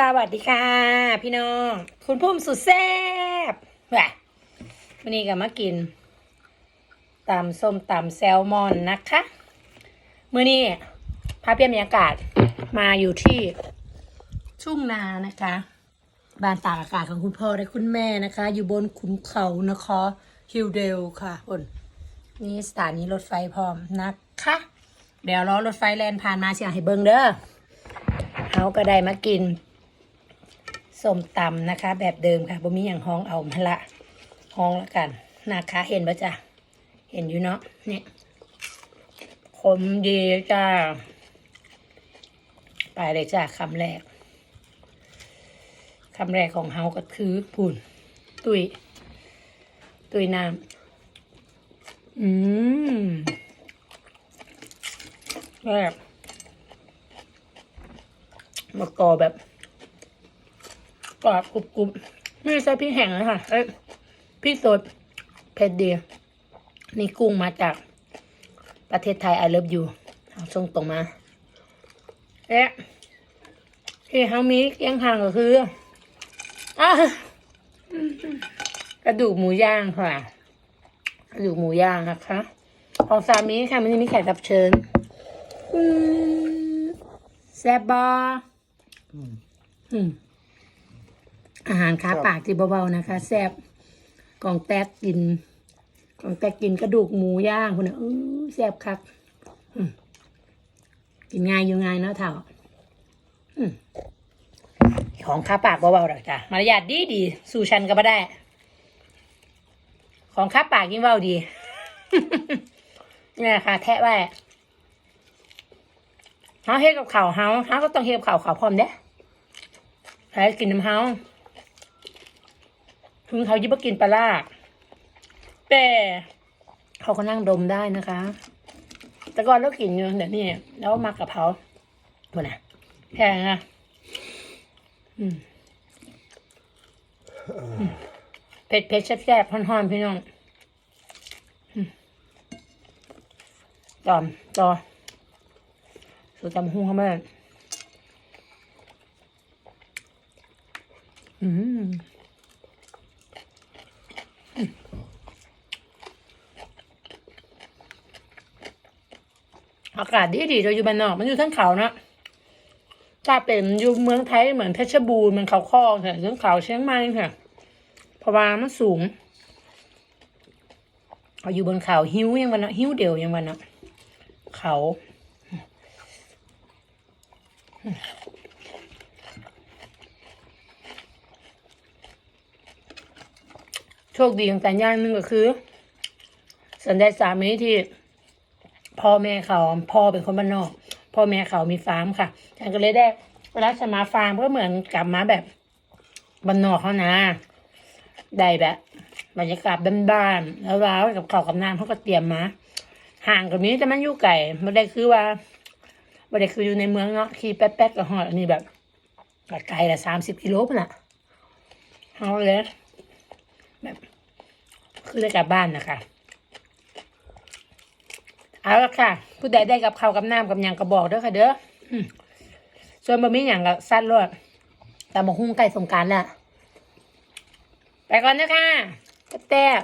สวัสดีค่ะ พี่น้อง คุณพุ่มสุดแซ่บแหวะวันนี้ก็มากินตำส้มตำแซลมอนนะคะมื่อนี้พาเปลี่ยนบรรยากาศมาอยู่ที่ทุ่งนานะคะ บ้านตากอากาศของคุณพ่อและคุณแม่นะคะ อยู่บนขุนเขานะคะฮิลเดลค่ะบนนี่สถานีรถไฟพร้อมนะคะ เดี๋ยวรอรถไฟแลนผ่านมาเสียงให้เบิงเด้อเขาก็ได้มากิน ส้มตำนะคะ แบบเดิมค่ะบ่มีอย่างห้องเอามาละห้องละกันนะคะเห็นปะจ๊ะเห็นอยู่เนาะเนี่ยคมดีจ้า ไปเลยจ้าคำแรกคำแรกของเฮาก็คือผุ่น ตุย ตุยน้ำอืมแบบมะกอแบบ กรอบกรุบกรุบไม่ใช่พี่แห้งเลยค่ะเอ้ยพี่สดเผ็ดดีนี่กุ้งมาจากประเทศไทย I love you เอาส่งตรงมาเอ๊ะที่เขามีเกี้ยงห่างก็คืออะกระดูกหมูย่างค่ะกระดูกหมูย่างนะคะของสามีค่ะมันจะมีแขกรับเชิญอืมแซ่บบออืม อาหารค้าปากที่เบาๆนะคะแซ่บกองแตกกินกองแตกกินกระดูกหมูย่างคุณนะอื้อแซ่บคักอืมกินง่ายอยู่ง่ายเนาะเถ่าอืมของค้าปากเบาๆหรอกจ้ะมารยาทดีดีๆสู่ชันก็ไม่ได้ ของค้าปากยิ่งเบาดีเนี่ยค่ะ แทะไว้เฮาเฮ็ดกับข่าวเฮาเฮาก็ต้องเฮ็ดกับข่าวข่าวพร้อมเด้ใครกินน้ำเฮา ถึงเขายิบกินปลาล่าแต่เขาก็นั่งดมได้นะคะ แต่ก่อนเรากินอยู่เดี๋ยวนี้แล้วมากับเขาหมดนะแพงนะอืมอืมเผ็ดเผ็ดแซ่บๆฮ้อนๆพี่น้องอืมจอมจอสูตรจำหุ้งเขาแม่อืม อากาศดีดีเราอยู่บ้านนอก มันอยู่ทั้งเขานะถ้าเป็นอยู่เมืองไทยเหมือนเพชรบูรณ์มันเขาคอค่ะทั้งเขาเชียงใหม่ค่ะเพราะว่ามันสูงเอาอยู่บนเขาหิ้วยังวันนะหิ้วเดียวยังวันนะเขาโชคดีของแต่ย่างหนึ่งก็คือ สันได้สามีที่ พ่อแม่เขาพ่อเป็นคนบ้านนอก พ่อแม่เขามีฟาร์มค่ะฉันก็เลยได้เวลาจะมาฟาร์มก็เหมือนกลับมาแบบบ้านนอกเขานะได้แบบบรรยากาศบ้านๆแล้วร้าวกับเขาวกับน้ำเขาก็เตรียมมา ห่างกับนี้แต่มันอยู่ไก่ไม่ได้คือว่าไม่ได้คืออยู่ในเมืองเนาะขี่แป๊กๆกับหอดอันนี้แบบไกลละสามสิบกิโลป่ะน่ะเขาเลยแบบคือได้กลับบ้านนะคะ เอาละค่ะ ผู้ใดได้กับข้าวกับน้ำกับหยังกระบอกเด้อค่ะเด้อส่วนบะหมี่หยังก็สั้นรวดแต่บะหุ้งไก่สงการแหละไปก่อนนะคะแต้บ